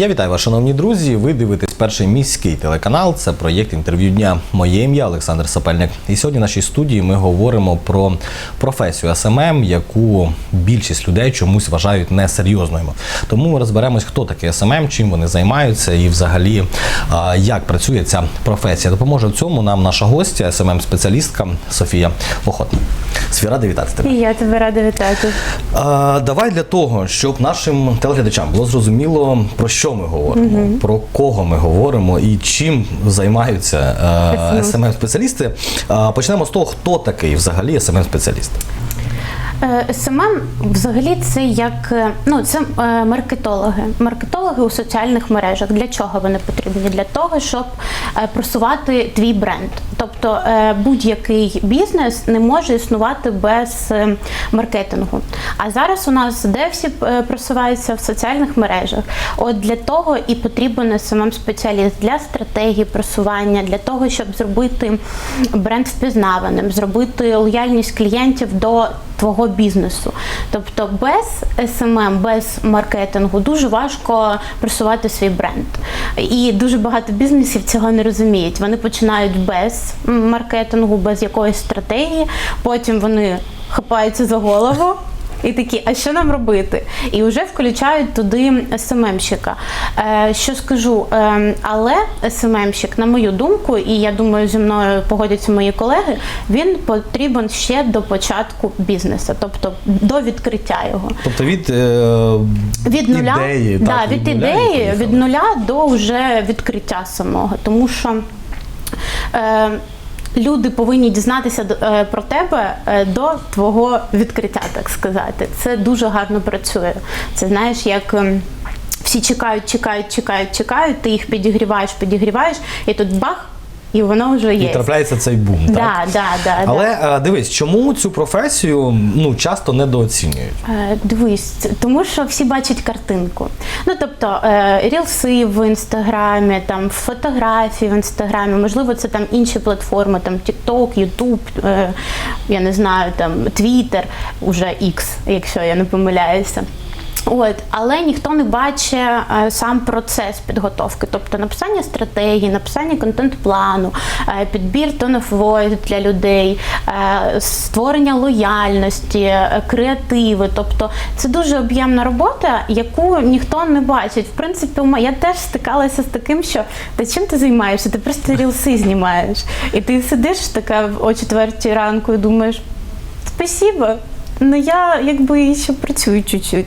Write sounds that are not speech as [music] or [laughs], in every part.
Я вітаю вас, шановні друзі. Ви дивитесь перший міський телеканал. Це проєкт інтерв'ю дня. Моє ім'я Олександр Сапельник. І сьогодні в нашій студії ми говоримо про професію СММ, яку більшість людей чомусь вважають несерйозною. Тому ми розберемось, хто такий СММ, чим вони займаються і взагалі як працює ця професія. Допоможе в цьому нам наша гостя, СММ-спеціалістка Софія Охотна. Софія, рада вітати тебе. І я тебе рада вітати. А, давай для того, щоб нашим телеглядачам було зрозуміло, про що ми говоримо, про кого ми говоримо і чим займаються е, СММ-спеціалісти. Почнемо з того, хто такий взагалі СММ-спеціаліст. Е, СММ взагалі це як е, ну це е, маркетологи. Маркетологи у соціальних мережах. Для чого вони потрібні? Для того, щоб просувати твій бренд. Тобто будь-який бізнес не може існувати без маркетингу. А зараз у нас де всі просуваються в соціальних мережах. От для того і потрібен СММ спеціаліст для стратегії просування, для того, щоб зробити бренд впізнаваним, зробити лояльність клієнтів до твого бізнесу. Тобто без СММ, без маркетингу дуже важко просувати свій бренд. І дуже багато бізнесів цього не розуміють. Вони починають без маркетингу, без якоїсь стратегії, потім вони хапаються за голову. І такі, а що нам робити? І вже включають туди СММщика. Е, що скажу, е, але СММщик, на мою думку, і я думаю, зі мною погодяться мої колеги, він потрібен ще до початку бізнесу, тобто до відкриття його. Тобто від, е, Від нуля, ідеї, да, так, від, нуля ідеї, від нуля до вже відкриття самого. Тому що е, люди повинні дізнатися е, про тебе е, до твого відкриття, так сказати. Це дуже гарно працює. Це знаєш, як. ем, Всі чекають, чекають, чекають, чекають, ти їх підігріваєш, підігріваєш, і тут бах, і воно вже є. І трапляється цей бум. Да, так? да, да, Але е, дивись, чому цю професію ну, часто недооцінюють? Е, Дивись, тому що всі бачать картинку. Ну тобто е, рілси в інстаграмі, там фотографії в інстаграмі, можливо, це там інші платформи, там TikTok, YouTube, я не знаю, там Twitter, уже X, якщо я не помиляюся. От, але ніхто не бачить е, сам процес підготовки, тобто написання стратегії, написання контент-плану, е, підбір of voice для людей, е, створення лояльності, креативи. Тобто це дуже об'ємна робота, яку ніхто не бачить. В принципі, я теж стикалася з таким, що та чим ти займаєшся? Ти просто рілси знімаєш. І ти сидиш така о четвертій ранку і думаєш, спасибо. Ну я якби ще працюю чуть-чуть.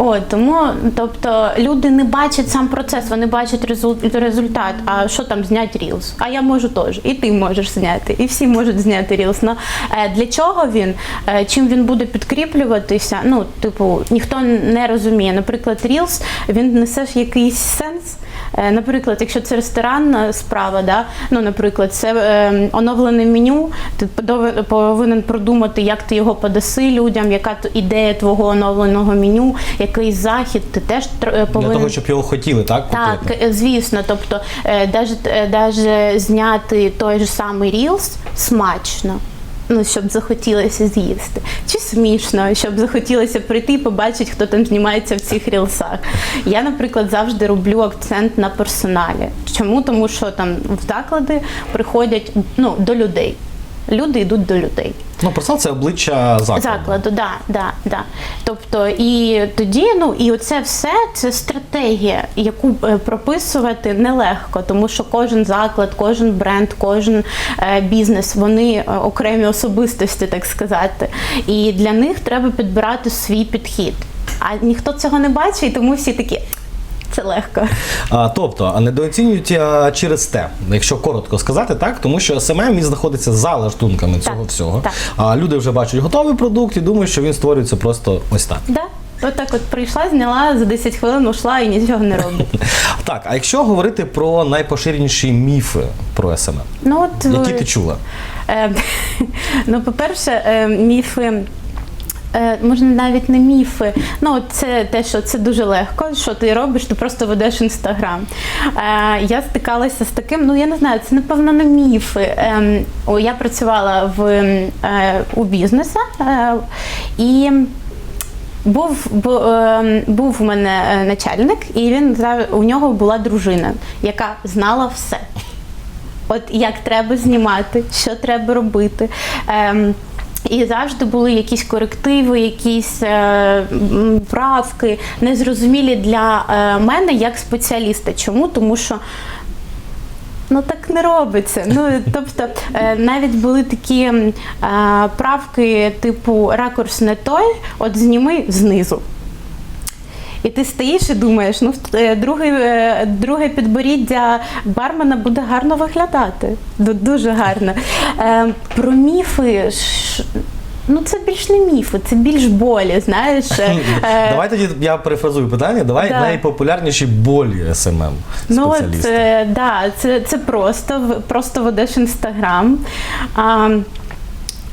От тому, тобто, люди не бачать сам процес, вони бачать резул- результат. А що там зняти рілс? А я можу теж, і ти можеш зняти, і всі можуть зняти рілс. Но е, для чого він? Е, чим він буде підкріплюватися? Ну, типу, ніхто не розуміє. Наприклад, рілс він несе якийсь сенс. Е, Наприклад, якщо це ресторанна справа, да? ну, наприклад, це е, оновлене меню, ти повинен продумати, як ти його подаси людям, яка ідея твого оновленого меню, який захід, ти теж е, повинен. Для того, щоб його хотіли, так? Так, купити? е, звісно, тобто е, е, зняти той же самий Reels смачно. Ну, щоб захотілося з'їсти. Чи смішно, щоб захотілося прийти і побачити, хто там знімається в цих рілсах. Я, наприклад, завжди роблю акцент на персоналі. Чому? Тому що там в заклади приходять ну, до людей. Люди йдуть до людей. Ну, персонал це обличчя закладу. Закладу, да, да, да. Тобто, і тоді, ну і оце все це стратегія, яку е, прописувати нелегко, тому що кожен заклад, кожен бренд, кожен е, бізнес, вони е, окремі особистості, так сказати. І для них треба підбирати свій підхід. А ніхто цього не бачить, тому всі такі. Це легко. А, тобто, а недооцінюють а, через те, якщо коротко сказати, так, тому що СММ він знаходиться за лаштунками цього всього. так. А люди вже бачать готовий продукт і думають, що він створюється просто ось так. Да? Отак от прийшла, зняла за 10 хвилин, ушла і нічого не робить. [laughs] Так, а якщо говорити про найпоширеніші міфи про СММ, Ну, от, які ти чула? Е, [laughs] ну, по-перше, е, міфи. Е, Можна навіть не міфи. Ну, це те, що це дуже легко. Що ти робиш, ти просто ведеш інстаграм. Е, я стикалася з таким, ну я не знаю, це напевно не міфи. Ем, я працювала в, е, у бізнесі і був, бу- е, був у мене начальник, і він у нього була дружина, яка знала все. От як треба знімати, що треба робити. Ем, і завжди були якісь корективи, якісь е, правки, незрозумілі для е, мене як спеціаліста. Чому? Тому що Ну так не робиться. Ну [laughs] тобто е, навіть були такі е, правки, типу ракурс не той, от зніми знизу. І ти стоїш і думаєш, ну е, друге, друге підборіддя бармена буде гарно виглядати. Дуже гарно. Е, Про міфи. Ну, це більш не міфи, це більш болі, знаєш. [laughs] Е, Давай тоді я перефразую питання. Давай Да. найпопулярніші болі СММ Ну, от, спеціаліста. е, да, це, це просто, просто ведеш інстаграм.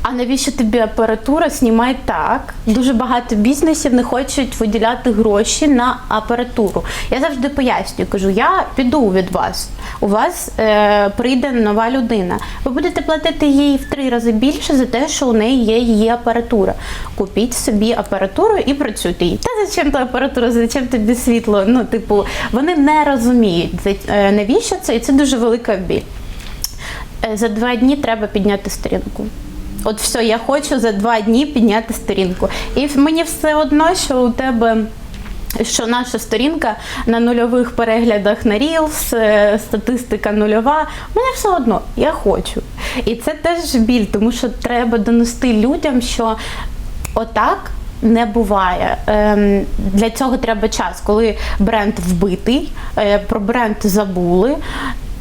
А, навіщо тобі апаратура? Знімай так. Дуже багато бізнесів не хочуть виділяти гроші на апаратуру. Я завжди пояснюю, кажу, я піду від вас. У вас е, прийде нова людина. Ви будете платити їй в три рази більше за те, що у неї є її апаратура. Купіть собі апаратуру і працюйте їй. Та зачем та апаратура, зачем тобі світло? Ну, типу, вони не розуміють, е, навіщо це, і це дуже велика біль. Е, За два дні треба підняти сторінку. От все, я хочу за два дні підняти сторінку. І мені все одно, що у тебе. Що наша сторінка на нульових переглядах на Reels, е, статистика нульова. Мені все одно, я хочу. І це теж біль, тому що треба донести людям, що отак не буває. Ем, Для цього треба час, коли бренд вбитий, е, про бренд забули.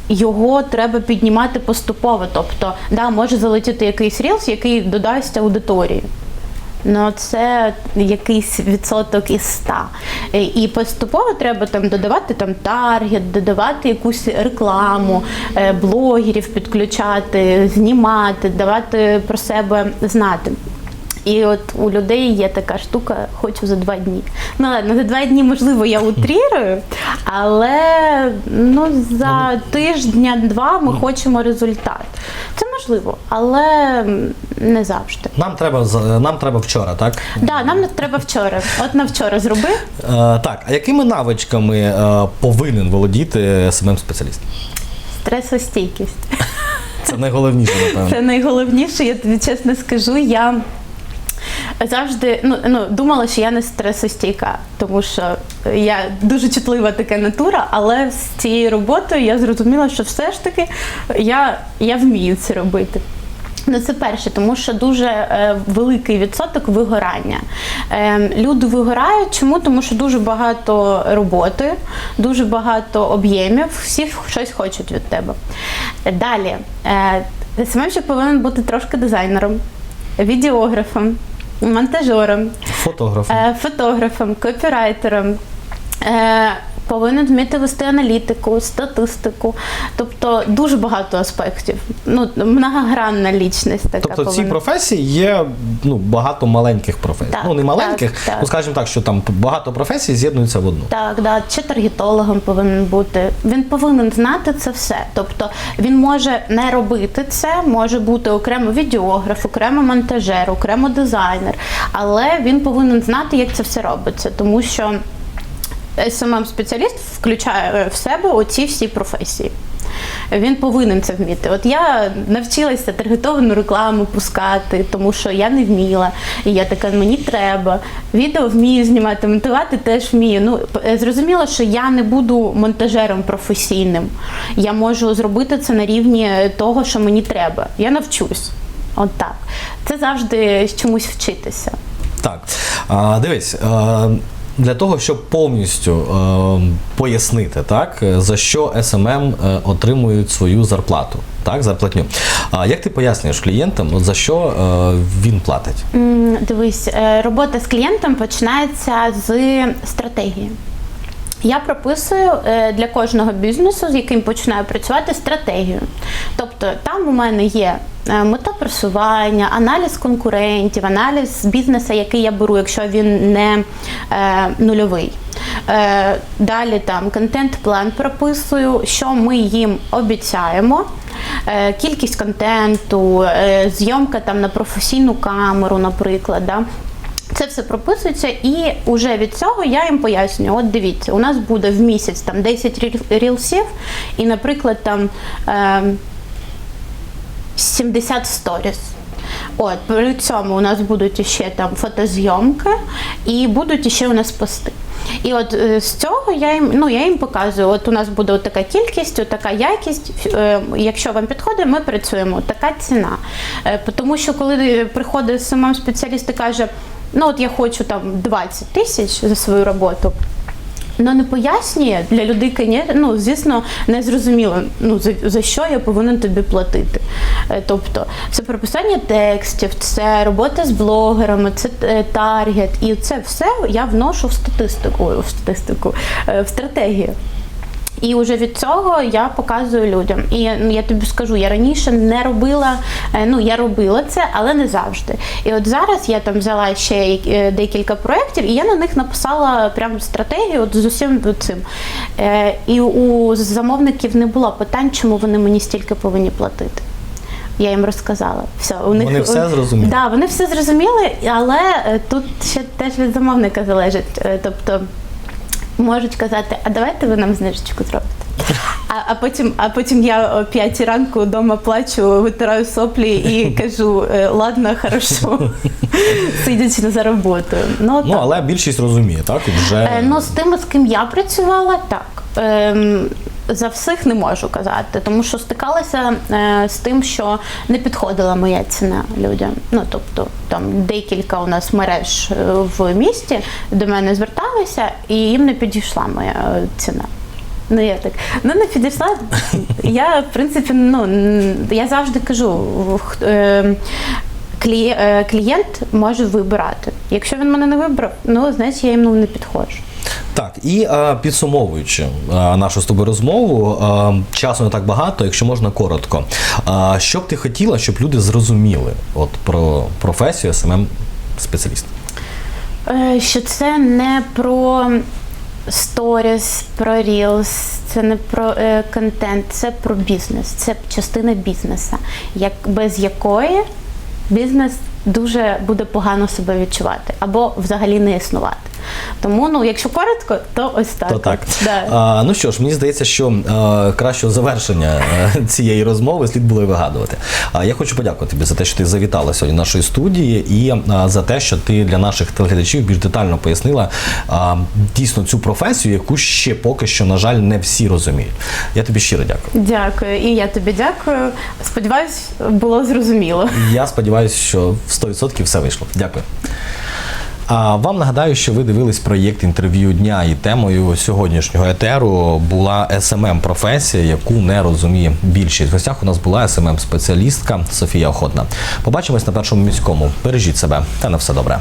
Його треба піднімати поступово. Тобто, да, може залетіти якийсь рілс, який додасть аудиторії. Ну, це якийсь відсоток із ста. Е, І поступово треба там додавати там таргет, додавати якусь рекламу, е, блогерів підключати, знімати, давати про себе знати. І от у людей є така штука, хочу за два дні. Ну ладно, за два дні, можливо, я утрірую, але ну за тиждень-два ми хочемо результат. Це можливо, але не завжди. Нам треба нам треба вчора, так? Да, нам треба вчора. От на вчора зроби. Е, так, а якими навичками е, повинен володіти СММ спеціаліст? Стресостійкість. Це найголовніше, напевно. Це найголовніше, я тобі чесно скажу. Я завжди ну, ну, думала, що я не стресостійка, тому що я дуже чутлива така натура, але з цією роботою я зрозуміла, що все ж таки я, я вмію це робити. Ну, це перше, тому що дуже е, великий відсоток вигорання. Е, люди вигорають. Чому? Тому що дуже багато роботи, дуже багато об'ємів, всі щось хочуть від тебе. Далі, е, СММ ще повинен бути трошки дизайнером, відеографом, монтажером, фотографом, е, фотографом, копірайтером. Повинен вміти вести аналітику, статистику, тобто дуже багато аспектів. Ну, многогранна лічність така Тобто повинна. професії є ну, багато маленьких професій. Так, ну не маленьких, так, так. ну скажімо так, що там багато професій з'єднуються в одну. Так, да, чи таргетологом повинен бути. Він повинен знати це все. Тобто він може не робити це, може бути окремо відеограф, окремо монтажер, окремо дизайнер, але він повинен знати, як це все робиться, тому що smm спеціаліст включає в себе оці всі професії. Він повинен це вміти. От я навчилася таргетовану рекламу пускати, тому що я не вміла. І я така, мені треба. Відео вмію знімати, монтувати теж вмію. Ну зрозуміло, що я не буду монтажером професійним. Я можу зробити це на рівні того, що мені треба. Я навчусь. От так. Це завжди чомусь вчитися. Так. А, дивись. А, для того, щоб повністю е, пояснити, так, за що СММ е, отримують свою зарплату, так, зарплатню. А як ти пояснюєш клієнтам, за що е, він платить? Дивись, е, робота з клієнтом починається з стратегії. Я прописую е, для кожного бізнесу, з яким починаю працювати, стратегію. Тобто там у мене є мета просування, аналіз конкурентів, аналіз бізнесу, який я беру, якщо він не е, нульовий. Е, Далі там контент-план прописую, що ми їм обіцяємо. Е, Кількість контенту, е, зйомка там на професійну камеру, наприклад. Да? Це все прописується, і вже від цього я їм пояснюю: от дивіться, у нас буде в місяць там 10 рілсів, і, наприклад, там е, 70 сторіс. От при цьому у нас будуть ще там фотозйомки і будуть ще у нас пости. І от е, з цього я їм ну я їм показую. От у нас буде така кількість, така якість. Е, Якщо вам підходить, ми працюємо. Така ціна. Е, Тому що коли приходить сам спеціаліст і каже, ну от я хочу там 20 тисяч за свою роботу. Ну не пояснює для людей, ні, ну звісно, не зрозуміло, ну за, за що я повинен тобі платити. Е, Тобто, це прописання текстів, це робота з блогерами, це е, таргет, і це все я вношу в статистику, в статистику, е, в стратегію. І вже від цього я показую людям. І я тобі скажу, я раніше не робила, е, ну я робила це, але не завжди. І от зараз я там взяла ще е, декілька проєктів, і я на них написала прям стратегію от з усім цим. Е, І у замовників не було питань, чому вони мені стільки повинні платити. Я їм розказала. Все, у них Вони все зрозуміли? Да, вони все зрозуміли, але тут ще теж від замовника залежить. Тобто можуть казати, а давайте ви нам знижечку зробите. А, а потім, а потім я о 5 ранку вдома плачу, витираю соплі і кажу, «Е, ладно, хорошо, [laughs] сидячи за роботою. Ну, Ну але більшість розуміє, так? Вже Е, Ну, з тими, з ким я працювала, так. Ем, за всіх не можу казати, тому що стикалася е, з тим, що не підходила моя ціна людям. Ну тобто там декілька у нас мереж е, в місті до мене зверталися, і їм не підійшла моя е, ціна. Ну я так ну не підійшла. [laughs] Я в принципі, ну я завжди кажу. е, е, Клієнт може вибирати. Якщо він мене не вибрав, ну значить я йому не підходжу. Так, і е, підсумовуючи е, нашу з тобою розмову, е, часу не так багато, якщо можна коротко. Що б ти хотіла, щоб люди зрозуміли от про професію СММ спеціаліста? Що це не про сторіс, про рілс, це не про е, контент, це про бізнес, це частина бізнесу, як, без якої бізнес дуже буде погано себе відчувати або взагалі не існувати. Тому, ну, якщо коротко, то ось так. То так. Да. А, ну що ж, мені здається, що е, кращого завершення е, цієї розмови слід було і вигадувати. А я хочу подякувати тобі за те, що ти завітала сьогодні нашої студії, і е, за те, що ти для наших телеглядачів більш детально пояснила е, дійсно цю професію, яку ще поки що, на жаль, не всі розуміють. Я тобі щиро дякую. Дякую. І я тобі дякую. Сподіваюсь, було зрозуміло. Я сподіваюся, що в 100% все вийшло. Дякую. А вам нагадаю, що ви дивились проєкт інтерв'ю дня, і темою сьогоднішнього етеру була smm професія, яку не розуміє більшість. В гостях у нас була smm спеціалістка Софія Охотна. Побачимось на першому міському. Бережіть себе та на все добре.